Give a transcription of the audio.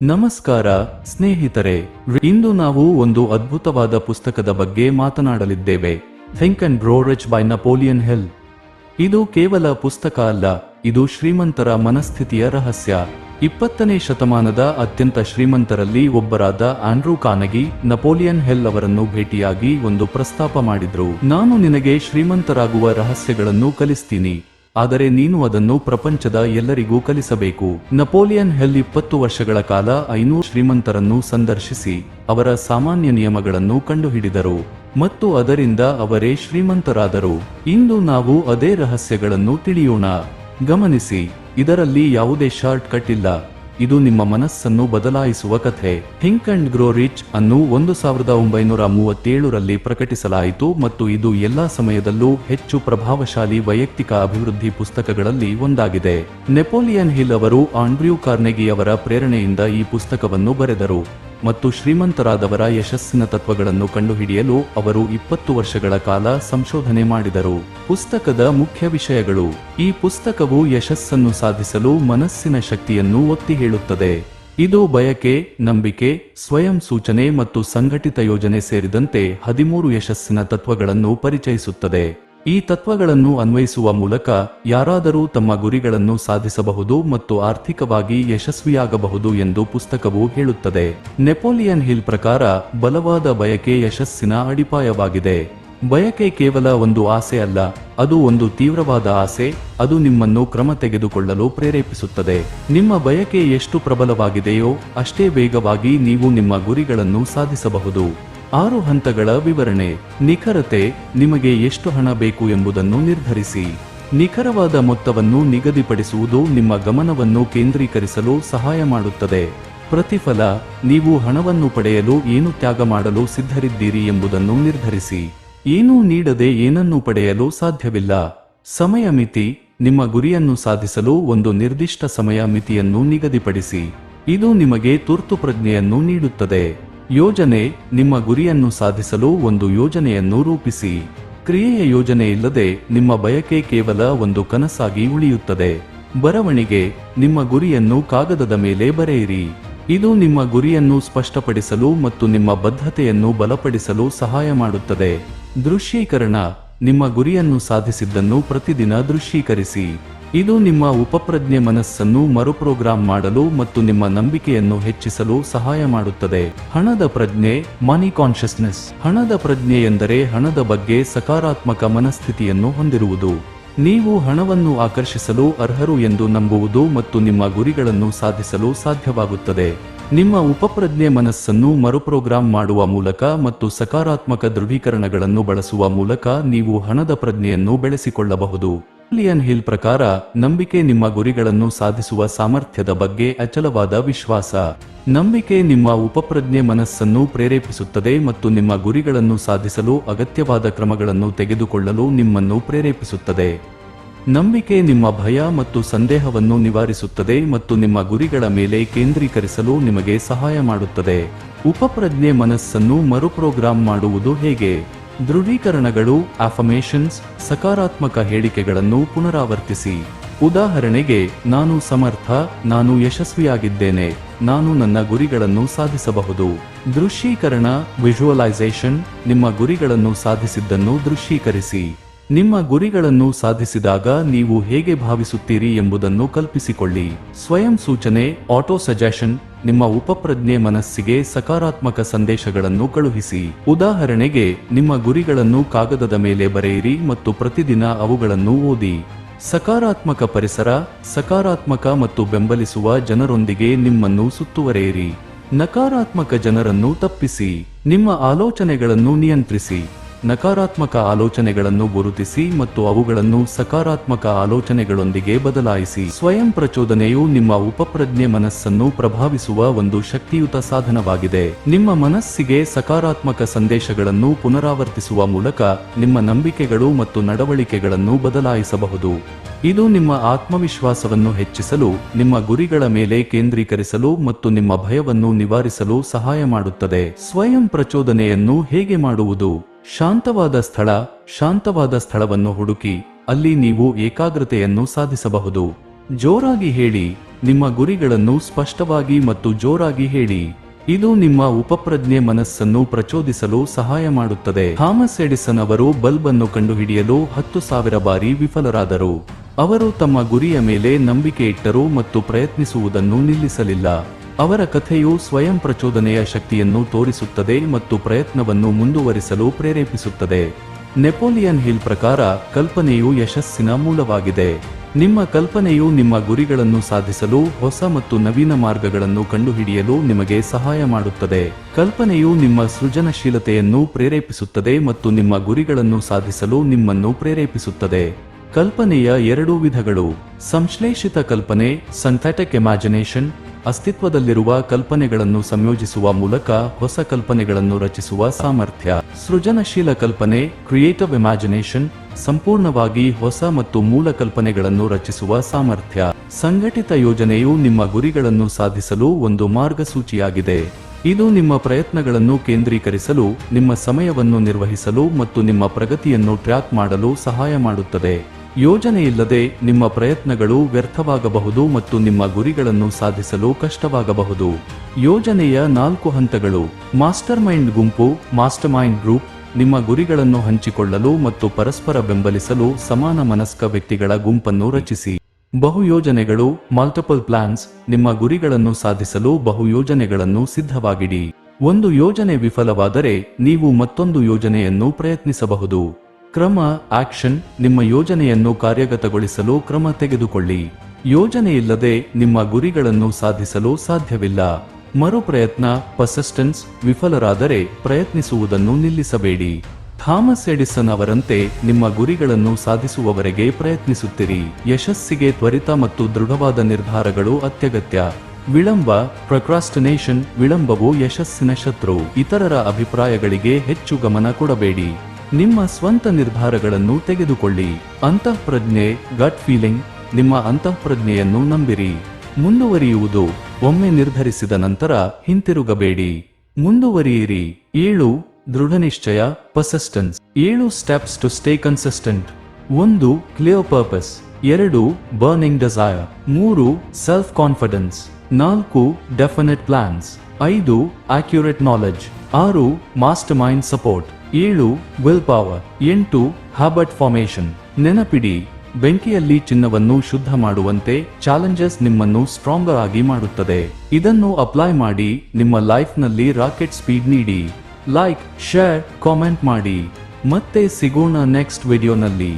ನಮಸ್ಕಾರ, ಸ್ನೇಹಿತರೆ. ಇಂದು ನಾವು ಒಂದು ಅದ್ಭುತವಾದ ಪುಸ್ತಕದ ಬಗ್ಗೆ ಮಾತನಾಡಲಿದ್ದೇವೆ. Think and grow rich by Napoleon Hill ಇದು ಕೇವಲ ಪುಸ್ತಕ ಅಲ್ಲ, ಇದು ಶ್ರೀಮಂತರ ಮನಸ್ಥಿತಿಯ ರಹಸ್ಯ. ಇಪ್ಪತ್ತನೇ ಶತಮಾನದ ಅತ್ಯಂತ ಶ್ರೀಮಂತರಲ್ಲಿ ಒಬ್ಬರಾದ ಆಂಡ್ರೂ ಕಾನಗಿ ನಪೋಲಿಯನ್ ಹೆಲ್ ಅವರನ್ನು ಭೇಟಿಯಾಗಿ ಒಂದು ಪ್ರಸ್ತಾಪ ಮಾಡಿದ್ರು. ನಾನು ನಿನಗೆ ಶ್ರೀಮಂತರಾಗುವ ರಹಸ್ಯಗಳನ್ನು ಕಲಿಸ್ತೀನಿ. ಆದರೆ ನೀನು ಅದನ್ನು ಪ್ರಪಂಚದ ಎಲ್ಲರಿಗೂ ಕಲಿಸಬೇಕು. ನಪೋಲಿಯನ್ ಹೆಲ್ ಇಪ್ಪತ್ತು ವರ್ಷಗಳ ಕಾಲ ಐನೂರು ಶ್ರೀಮಂತರನ್ನು ಸಂದರ್ಶಿಸಿ, ಅವರ ಸಾಮಾನ್ಯ ನಿಯಮಗಳನ್ನು ಕಂಡುಹಿಡಿದರು ಮತ್ತು ಅದರಿಂದ ಅವರೇ ಶ್ರೀಮಂತರಾದರು. ಇಂದು ನಾವು ಅದೇ ರಹಸ್ಯಗಳನ್ನು ತಿಳಿಯೋಣ. ಗಮನಿಸಿ, ಇದರಲ್ಲಿ ಯಾವುದೇ ಶಾರ್ಟ್ ಕಟ್ ಇಲ್ಲ. ಇದು ನಿಮ್ಮ ಮನಸ್ಸನ್ನು ಬದಲಾಯಿಸುವ ಕಥೆ. ಥಿಂಕ್ ಅಂಡ್ ಗ್ರೋ ರಿಚ್ ಅನ್ನು ಒಂದು ಸಾವಿರದ ಒಂಬೈನೂರ ಮೂವತ್ತೇಳರಲ್ಲಿ ಪ್ರಕಟಿಸಲಾಯಿತು ಮತ್ತು ಇದು ಎಲ್ಲಾ ಸಮಯದಲ್ಲೂ ಹೆಚ್ಚು ಪ್ರಭಾವಶಾಲಿ ವೈಯಕ್ತಿಕ ಅಭಿವೃದ್ಧಿ ಪುಸ್ತಕಗಳಲ್ಲಿ ಒಂದಾಗಿದೆ. ನೆಪೋಲಿಯನ್ ಹಿಲ್ ಅವರು ಆಂಡ್ರ್ಯೂ ಕಾರ್ನೆಗಿ ಅವರ ಪ್ರೇರಣೆಯಿಂದ ಈ ಪುಸ್ತಕವನ್ನು ಬರೆದರು. ಮತ್ತು ಶ್ರೀಮಂತರಾದವರ ಯಶಸ್ಸಿನ ತತ್ವಗಳನ್ನು ಕಂಡುಹಿಡಿಯಲು ಅವರು ಇಪ್ಪತ್ತು ವರ್ಷಗಳ ಕಾಲ ಸಂಶೋಧನೆ ಮಾಡಿದರು. ಪುಸ್ತಕದ ಮುಖ್ಯ ವಿಷಯಗಳು. ಈ ಪುಸ್ತಕವು ಯಶಸ್ಸನ್ನು ಸಾಧಿಸಲು ಮನಸ್ಸಿನ ಶಕ್ತಿಯನ್ನು ಒತ್ತಿ ಹೇಳುತ್ತದೆ. ಇದು ಬಯಕೆ, ನಂಬಿಕೆ, ಸ್ವಯಂ ಸೂಚನೆ ಮತ್ತು ಸಂಘಟಿತ ಯೋಜನೆ ಸೇರಿದಂತೆ ಹದಿಮೂರು ಯಶಸ್ಸಿನ ತತ್ವಗಳನ್ನು ಪರಿಚಯಿಸುತ್ತದೆ. ಈ ತತ್ವಗಳನ್ನು ಅನ್ವಯಿಸುವ ಮೂಲಕ ಯಾರಾದರೂ ತಮ್ಮ ಗುರಿಗಳನ್ನು ಸಾಧಿಸಬಹುದು ಮತ್ತು ಆರ್ಥಿಕವಾಗಿ ಯಶಸ್ವಿಯಾಗಬಹುದು ಎಂದು ಪುಸ್ತಕವು ಹೇಳುತ್ತದೆ. ನೆಪೋಲಿಯನ್ ಹಿಲ್ ಪ್ರಕಾರ ಬಲವಾದ ಬಯಕೆ ಯಶಸ್ಸಿನ ಅಡಿಪಾಯವಾಗಿದೆ. ಬಯಕೆ ಕೇವಲ ಒಂದು ಆಸೆ ಅಲ್ಲ, ಅದು ಒಂದು ತೀವ್ರವಾದ ಆಸೆ, ಅದು ನಿಮ್ಮನ್ನು ಕ್ರಮ ತೆಗೆದುಕೊಳ್ಳಲು ಪ್ರೇರೇಪಿಸುತ್ತದೆ. ನಿಮ್ಮ ಬಯಕೆ ಎಷ್ಟು ಪ್ರಬಲವಾಗಿದೆಯೋ ಅಷ್ಟೇ ವೇಗವಾಗಿ ನೀವು ನಿಮ್ಮ ಗುರಿಗಳನ್ನು ಸಾಧಿಸಬಹುದು. ಆರು ಹಂತಗಳ ವಿವರಣೆ. ನಿಖರತೆ, ನಿಮಗೆ ಎಷ್ಟು ಹಣ ಬೇಕು ಎಂಬುದನ್ನು ನಿರ್ಧರಿಸಿ. ನಿಖರವಾದ ಮೊತ್ತವನ್ನು ನಿಗದಿಪಡಿಸುವುದು ನಿಮ್ಮ ಗಮನವನ್ನು ಕೇಂದ್ರೀಕರಿಸಲು ಸಹಾಯ ಮಾಡುತ್ತದೆ. ಪ್ರತಿಫಲ, ನೀವು ಹಣವನ್ನು ಪಡೆಯಲು ಏನು ತ್ಯಾಗ ಮಾಡಲು ಸಿದ್ಧರಿದ್ದೀರಿ ಎಂಬುದನ್ನು ನಿರ್ಧರಿಸಿ. ಏನೂ ನೀಡದೆ ಏನನ್ನೂ ಪಡೆಯಲು ಸಾಧ್ಯವಿಲ್ಲ. ಸಮಯ ಮಿತಿ, ನಿಮ್ಮ ಗುರಿಯನ್ನು ಸಾಧಿಸಲು ಒಂದು ನಿರ್ದಿಷ್ಟ ಸಮಯ ಮಿತಿಯನ್ನು ನಿಗದಿಪಡಿಸಿ. ಇದು ನಿಮಗೆ ತುರ್ತು ಪ್ರಜ್ಞೆಯನ್ನು ನೀಡುತ್ತದೆ. ಯೋಜನೆ ನಿಮ್ಮ ಗುರಿಯನ್ನು ಸಾಧಿಸಲು ಒಂದು ಯೋಜನೆಯನ್ನು ರೂಪಿಸಿ. ಕ್ರಿಯೆಯ ಯೋಜನೆ ಇಲ್ಲದೆ ನಿಮ್ಮ ಬಯಕೆ ಕೇವಲ ಒಂದು ಕನಸಾಗಿ ಉಳಿಯುತ್ತದೆ. ಬರವಣಿಗೆ ನಿಮ್ಮ ಗುರಿಯನ್ನು ಕಾಗದದ ಮೇಲೆ ಬರೆಯಿರಿ. ಇದು ನಿಮ್ಮ ಗುರಿಯನ್ನು ಸ್ಪಷ್ಟಪಡಿಸಲು ಮತ್ತು ನಿಮ್ಮ ಬದ್ಧತೆಯನ್ನು ಬಲಪಡಿಸಲು ಸಹಾಯ ಮಾಡುತ್ತದೆ. ದೃಶ್ಯೀಕರಣ ನಿಮ್ಮ ಗುರಿಯನ್ನು ಸಾಧಿಸಿದ್ದನ್ನು ಪ್ರತಿದಿನ ದೃಶ್ಯೀಕರಿಸಿ. ಇದು ನಿಮ್ಮ ಉಪಪ್ರಜ್ಞೆ ಮನಸ್ಸನ್ನು ಮರುಪ್ರೋಗ್ರಾಮ್ ಮಾಡಲು ಮತ್ತು ನಿಮ್ಮ ನಂಬಿಕೆಯನ್ನು ಹೆಚ್ಚಿಸಲು ಸಹಾಯ ಮಾಡುತ್ತದೆ. ಹಣದ ಪ್ರಜ್ಞೆ ಮನಿ ಕಾನ್ಷಿಯಸ್ನೆಸ್ ಹಣದ ಪ್ರಜ್ಞೆ ಎಂದರೆ ಹಣದ ಬಗ್ಗೆ ಸಕಾರಾತ್ಮಕ ಮನಸ್ಥಿತಿಯನ್ನು ಹೊಂದಿರುವುದು. ನೀವು ಹಣವನ್ನು ಆಕರ್ಷಿಸಲು ಅರ್ಹರು ಎಂದು ನಂಬುವುದು ಮತ್ತು ನಿಮ್ಮ ಗುರಿಗಳನ್ನು ಸಾಧಿಸಲು ಸಾಧ್ಯವಾಗುತ್ತದೆ. ನಿಮ್ಮ ಉಪಪ್ರಜ್ಞೆ ಮನಸ್ಸನ್ನು ಮರುಪ್ರೋಗ್ರಾಮ್ ಮಾಡುವ ಮೂಲಕ ಮತ್ತು ಸಕಾರಾತ್ಮಕ ದೃಢೀಕರಣಗಳನ್ನು ಬಳಸುವ ಮೂಲಕ ನೀವು ಹಣದ ಪ್ರಜ್ಞೆಯನ್ನು ಬೆಳೆಸಿಕೊಳ್ಳಬಹುದು. ಲಿಯನ್ ಹಿಲ್ ಪ್ರಕಾರ, ನಂಬಿಕೆ ನಿಮ್ಮ ಗುರಿಗಳನ್ನು ಸಾಧಿಸುವ ಸಾಮರ್ಥ್ಯದ ಬಗ್ಗೆ ಅಚಲವಾದ ವಿಶ್ವಾಸ. ನಂಬಿಕೆ ನಿಮ್ಮ ಉಪಪ್ರಜ್ಞೆ ಮನಸ್ಸನ್ನು ಪ್ರೇರೇಪಿಸುತ್ತದೆ ಮತ್ತು ನಿಮ್ಮ ಗುರಿಗಳನ್ನು ಸಾಧಿಸಲು ಅಗತ್ಯವಾದ ಕ್ರಮಗಳನ್ನು ತೆಗೆದುಕೊಳ್ಳಲು ನಿಮ್ಮನ್ನು ಪ್ರೇರೇಪಿಸುತ್ತದೆ. ನಂಬಿಕೆ ನಿಮ್ಮ ಭಯ ಮತ್ತು ಸಂದೇಹವನ್ನು ನಿವಾರಿಸುತ್ತದೆ ಮತ್ತು ನಿಮ್ಮ ಗುರಿಗಳ ಮೇಲೆ ಕೇಂದ್ರೀಕರಿಸಲು ನಿಮಗೆ ಸಹಾಯ ಮಾಡುತ್ತದೆ. ಉಪಪ್ರಜ್ಞೆ ಮನಸ್ಸನ್ನು ಮರುಪ್ರೋಗ್ರಾಮ್ ಮಾಡುವುದು ಹೇಗೆ? ದೃಢೀಕರಣಗಳು ಅಫಮೇಷನ್ಸ್ ಸಕಾರಾತ್ಮಕ ಹೇಳಿಕೆಗಳನ್ನು ಪುನರಾವರ್ತಿಸಿ. ಉದಾಹರಣೆಗೆ, ನಾನು ಸಮರ್ಥ, ನಾನು ಯಶಸ್ವಿಯಾಗಿದ್ದೇನೆ, ನಾನು ನನ್ನ ಗುರಿಗಳನ್ನು ಸಾಧಿಸಬಹುದು. ದೃಶ್ಯೀಕರಣ ವಿಜುವಲೈಸೇಷನ್ ನಿಮ್ಮ ಗುರಿಗಳನ್ನು ಸಾಧಿಸಿದ್ದನ್ನು ದೃಶ್ಯೀಕರಿಸಿ. ನಿಮ್ಮ ಗುರಿಗಳನ್ನು ಸಾಧಿಸಿದಾಗ ನೀವು ಹೇಗೆ ಭಾವಿಸುತ್ತೀರಿ ಎಂಬುದನ್ನು ಕಲ್ಪಿಸಿಕೊಳ್ಳಿ. ಸ್ವಯಂ ಸೂಚನೆ ಆಟೋ ಸಜೆಷನ್ ನಿಮ್ಮ ಉಪಪ್ರಜ್ಞೆ ಮನಸ್ಸಿಗೆ ಸಕಾರಾತ್ಮಕ ಸಂದೇಶಗಳನ್ನು ಕಳುಹಿಸಿ. ಉದಾಹರಣೆಗೆ, ನಿಮ್ಮ ಗುರಿಗಳನ್ನು ಕಾಗದದ ಮೇಲೆ ಬರೆಯಿರಿ ಮತ್ತು ಪ್ರತಿದಿನ ಅವುಗಳನ್ನು ಓದಿ. ಸಕಾರಾತ್ಮಕ ಪರಿಸರ, ಸಕಾರಾತ್ಮಕ ಮತ್ತು ಬೆಂಬಲಿಸುವ ಜನರೊಂದಿಗೆ ನಿಮ್ಮನ್ನು ಸುತ್ತುವರೆಯಿರಿ. ನಕಾರಾತ್ಮಕ ಜನರನ್ನು ತಪ್ಪಿಸಿ. ನಿಮ್ಮ ಆಲೋಚನೆಗಳನ್ನು ನಿಯಂತ್ರಿಸಿ. ನಕಾರಾತ್ಮಕ ಆಲೋಚನೆಗಳನ್ನು ಗುರುತಿಸಿ ಮತ್ತು ಅವುಗಳನ್ನು ಸಕಾರಾತ್ಮಕ ಆಲೋಚನೆಗಳೊಂದಿಗೆ ಬದಲಾಯಿಸಿ. ಸ್ವಯಂ ಪ್ರಚೋದನೆಯು ನಿಮ್ಮ ಉಪಪ್ರಜ್ಞೆ ಮನಸ್ಸನ್ನು ಪ್ರಭಾವಿಸುವ ಒಂದು ಶಕ್ತಿಯುತ ಸಾಧನವಾಗಿದೆ. ನಿಮ್ಮ ಮನಸ್ಸಿಗೆ ಸಕಾರಾತ್ಮಕ ಸಂದೇಶಗಳನ್ನು ಪುನರಾವರ್ತಿಸುವ ಮೂಲಕ ನಿಮ್ಮ ನಂಬಿಕೆಗಳು ಮತ್ತು ನಡವಳಿಕೆಗಳನ್ನು ಬದಲಾಯಿಸಬಹುದು. ಇದು ನಿಮ್ಮ ಆತ್ಮವಿಶ್ವಾಸವನ್ನು ಹೆಚ್ಚಿಸಲು, ನಿಮ್ಮ ಗುರಿಗಳ ಮೇಲೆ ಕೇಂದ್ರೀಕರಿಸಲು ಮತ್ತು ನಿಮ್ಮ ಭಯವನ್ನು ನಿವಾರಿಸಲು ಸಹಾಯ ಮಾಡುತ್ತದೆ. ಸ್ವಯಂ ಪ್ರಚೋದನೆಯನ್ನು ಹೇಗೆ ಮಾಡುವುದು? ಶಾಂತವಾದ ಸ್ಥಳ, ಶಾಂತವಾದ ಸ್ಥಳವನ್ನು ಹುಡುಕಿ, ಅಲ್ಲಿ ನೀವು ಏಕಾಗ್ರತೆಯನ್ನು ಸಾಧಿಸಬಹುದು. ಜೋರಾಗಿ ಹೇಳಿ, ನಿಮ್ಮ ಗುರಿಗಳನ್ನು ಸ್ಪಷ್ಟವಾಗಿ ಮತ್ತು ಜೋರಾಗಿ ಹೇಳಿ. ಇದು ನಿಮ್ಮ ಉಪಪ್ರಜ್ಞೆ ಮನಸ್ಸನ್ನು ಪ್ರಚೋದಿಸಲು ಸಹಾಯ ಮಾಡುತ್ತದೆ. ಥಾಮಸ್ ಎಡಿಸನ್ ಅವರು ಬಲ್ಬ್ ಅನ್ನು ಕಂಡುಹಿಡಿಯಲು ಹತ್ತು ಸಾವಿರ ಬಾರಿ ವಿಫಲರಾದರು. ಅವರು ತಮ್ಮ ಗುರಿಯ ಮೇಲೆ ನಂಬಿಕೆ ಇಟ್ಟರು ಮತ್ತು ಪ್ರಯತ್ನಿಸುವುದನ್ನು ನಿಲ್ಲಿಸಲಿಲ್ಲ. ಅವರ ಕಥೆಯು ಸ್ವಯಂ ಪ್ರಚೋದನೆಯ ಶಕ್ತಿಯನ್ನು ತೋರಿಸುತ್ತದೆ ಮತ್ತು ಪ್ರಯತ್ನವನ್ನು ಮುಂದುವರಿಸಲು ಪ್ರೇರೇಪಿಸುತ್ತದೆ. ನೆಪೋಲಿಯನ್ ಹಿಲ್ ಪ್ರಕಾರ ಕಲ್ಪನೆಯು ಯಶಸ್ಸಿನ ಮೂಲವಾಗಿದೆ. ನಿಮ್ಮ ಕಲ್ಪನೆಯು ನಿಮ್ಮ ಗುರಿಗಳನ್ನು ಸಾಧಿಸಲು, ಹೊಸ ಮತ್ತು ನವೀನ ಮಾರ್ಗಗಳನ್ನು ಕಂಡುಹಿಡಿಯಲು ನಿಮಗೆ ಸಹಾಯ ಮಾಡುತ್ತದೆ. ಕಲ್ಪನೆಯು ನಿಮ್ಮ ಸೃಜನಶೀಲತೆಯನ್ನು ಪ್ರೇರೇಪಿಸುತ್ತದೆ ಮತ್ತು ನಿಮ್ಮ ಗುರಿಗಳನ್ನು ಸಾಧಿಸಲು ನಿಮ್ಮನ್ನು ಪ್ರೇರೇಪಿಸುತ್ತದೆ. ಕಲ್ಪನೆಯ ಎರಡು ವಿಧಗಳು. ಸಂಶ್ಲೇಷಿತ ಕಲ್ಪನೆ ಸಂಥೆಟಿಕ್ ಇಮ್ಯಾಜಿನೇಷನ್ ಅಸ್ತಿತ್ವದಲ್ಲಿರುವ ಕಲ್ಪನೆಗಳನ್ನು ಸಂಯೋಜಿಸುವ ಮೂಲಕ ಹೊಸ ಕಲ್ಪನೆಗಳನ್ನು ರಚಿಸುವ ಸಾಮರ್ಥ್ಯ. ಸೃಜನಶೀಲ ಕಲ್ಪನೆ ಕ್ರಿಯೇಟಿವ್ ಇಮ್ಯಾಜಿನೇಷನ್ ಸಂಪೂರ್ಣವಾಗಿ ಹೊಸ ಮತ್ತು ಮೂಲ ಕಲ್ಪನೆಗಳನ್ನು ರಚಿಸುವ ಸಾಮರ್ಥ್ಯ. ಸಂಘಟಿತ ಯೋಜನೆಯು ನಿಮ್ಮ ಗುರಿಗಳನ್ನು ಸಾಧಿಸಲು ಒಂದು ಮಾರ್ಗಸೂಚಿಯಾಗಿದೆ. ಇದು ನಿಮ್ಮ ಪ್ರಯತ್ನಗಳನ್ನು ಕೇಂದ್ರೀಕರಿಸಲು, ನಿಮ್ಮ ಸಮಯವನ್ನು ನಿರ್ವಹಿಸಲು ಮತ್ತು ನಿಮ್ಮ ಪ್ರಗತಿಯನ್ನು ಟ್ರ್ಯಾಕ್ ಮಾಡಲು ಸಹಾಯ ಮಾಡುತ್ತದೆ. ಯೋಜನೆಯಿಲ್ಲದೆ ನಿಮ್ಮ ಪ್ರಯತ್ನಗಳು ವ್ಯರ್ಥವಾಗಬಹುದು ಮತ್ತು ನಿಮ್ಮ ಗುರಿಗಳನ್ನು ಸಾಧಿಸಲು ಕಷ್ಟವಾಗಬಹುದು. ಯೋಜನೆಯ ನಾಲ್ಕು ಹಂತಗಳು. ಮಾಸ್ಟರ್ ಮೈಂಡ್ ಗುಂಪು, ಮಾಸ್ಟರ್ ಮೈಂಡ್ ಗ್ರೂಪ್, ನಿಮ್ಮ ಗುರಿಗಳನ್ನು ಹಂಚಿಕೊಳ್ಳಲು ಮತ್ತು ಪರಸ್ಪರ ಬೆಂಬಲಿಸಲು ಸಮಾನ ಮನಸ್ಕ ವ್ಯಕ್ತಿಗಳ ಗುಂಪನ್ನು ರಚಿಸಿ. ಬಹು ಯೋಜನೆಗಳು ಮಲ್ಟಿಪಲ್ ಪ್ಲಾನ್ಸ್ ನಿಮ್ಮ ಗುರಿಗಳನ್ನು ಸಾಧಿಸಲು ಬಹು ಯೋಜನೆಗಳನ್ನು ಸಿದ್ಧವಾಗಿಡಿ. ಒಂದು ಯೋಜನೆ ವಿಫಲವಾದರೆ, ನೀವು ಮತ್ತೊಂದು ಯೋಜನೆಯನ್ನು ಪ್ರಯತ್ನಿಸಬಹುದು. ಕ್ರಮ, ಆಕ್ಷನ್, ನಿಮ್ಮ ಯೋಜನೆಯನ್ನು ಕಾರ್ಯಗತಗೊಳಿಸಲು ಕ್ರಮ ತೆಗೆದುಕೊಳ್ಳಿ. ಯೋಜನೆಯಿಲ್ಲದೆ ನಿಮ್ಮ ಗುರಿಗಳನ್ನು ಸಾಧಿಸಲು ಸಾಧ್ಯವಿಲ್ಲ. ಮರುಪ್ರಯತ್ನ ಪರ್ಸಿಸ್ಟೆನ್ಸ್ ವಿಫಲರಾದರೆ ಪ್ರಯತ್ನಿಸುವುದನ್ನು ನಿಲ್ಲಿಸಬೇಡಿ. ಥಾಮಸ್ ಎಡಿಸನ್ ಅವರಂತೆ ನಿಮ್ಮ ಗುರಿಗಳನ್ನು ಸಾಧಿಸುವವರೆಗೆ ಪ್ರಯತ್ನಿಸುತ್ತಿರಿ. ಯಶಸ್ಸಿಗೆ ತ್ವರಿತ ಮತ್ತು ದೃಢವಾದ ನಿರ್ಧಾರಗಳು ಅತ್ಯಗತ್ಯ. ವಿಳಂಬ ಪ್ರಕ್ರಾಸ್ಟಿನೇಷನ್ ವಿಳಂಬವು ಯಶಸ್ಸಿನ ಶತ್ರು. ಇತರರ ಅಭಿಪ್ರಾಯಗಳಿಗೆ ಹೆಚ್ಚು ಗಮನ ಕೊಡಬೇಡಿ. ನಿಮ್ಮ ಸ್ವಂತ ನಿರ್ಧಾರಗಳನ್ನು ತೆಗೆದುಕೊಳ್ಳಿ. ಅಂತಃಪ್ರಜ್ಞೆ ಗಟ್ ಫೀಲಿಂಗ್ ನಿಮ್ಮ ಅಂತಃಪ್ರಜ್ಞೆಯನ್ನು ನಂಬಿರಿ. ಮುಂದುವರಿಯುವುದು, ಒಮ್ಮೆ ನಿರ್ಧರಿಸಿದ ನಂತರ ಹಿಂತಿರುಗಬೇಡಿ. ಮುಂದುವರಿಯಿರಿ. ಏಳು, ದೃಢನಿಶ್ಚಯ ಪರ್ಸಿಸ್ಟೆನ್ಸ್ ಏಳು ಸ್ಟೆಪ್ಸ್ ಟು ಸ್ಟೇ ಕನ್ಸಿಸ್ಟೆಂಟ್ ಒಂದು ಕ್ಲಿಯರ್ ಪರ್ಪಸ್ ಎರಡು ಬರ್ನಿಂಗ್ ಡಿಸೈರ್ ಮೂರು ಸೆಲ್ಫ್ ಕಾನ್ಫಿಡೆನ್ಸ್ ನಾಲ್ಕು ಡೆಫಿನೆಟ್ ಪ್ಲಾನ್ಸ್ ಐದು ಆಕ್ಯುರೇಟ್ ನಾಲೆಡ್ಜ್ ಆರು ಮಾಸ್ಟರ್ ಮೈಂಡ್ ಸಪೋರ್ಟ್ ಏಳು ವಿಲ್ ಪವರ್ ಎಂಟು ಹಾಬರ್ಟ್ ಫಾರ್ಮೇಶನ್ ನೆನಪಿಡಿ, ಬೆಂಕಿಯಲ್ಲಿ ಚಿನ್ನವನ್ನು ಶುದ್ಧ ಮಾಡುವಂತೆ ಚಾಲೆಂಜಸ್ ನಿಮ್ಮನ್ನು ಸ್ಟ್ರಾಂಗರ್ ಆಗಿ ಮಾಡುತ್ತದೆ. ಇದನ್ನು ಅಪ್ಲೈ ಮಾಡಿ, ನಿಮ್ಮ ಲೈಫ್ನಲ್ಲಿ ರಾಕೆಟ್ ಸ್ಪೀಡ್ ನೀಡಿ. ಲೈಕ್ ಶೇರ್ ಕಾಮೆಂಟ್ ಮಾಡಿ. ಮತ್ತೆ ಸಿಗೋಣ ನೆಕ್ಸ್ಟ್ ವಿಡಿಯೋನಲ್ಲಿ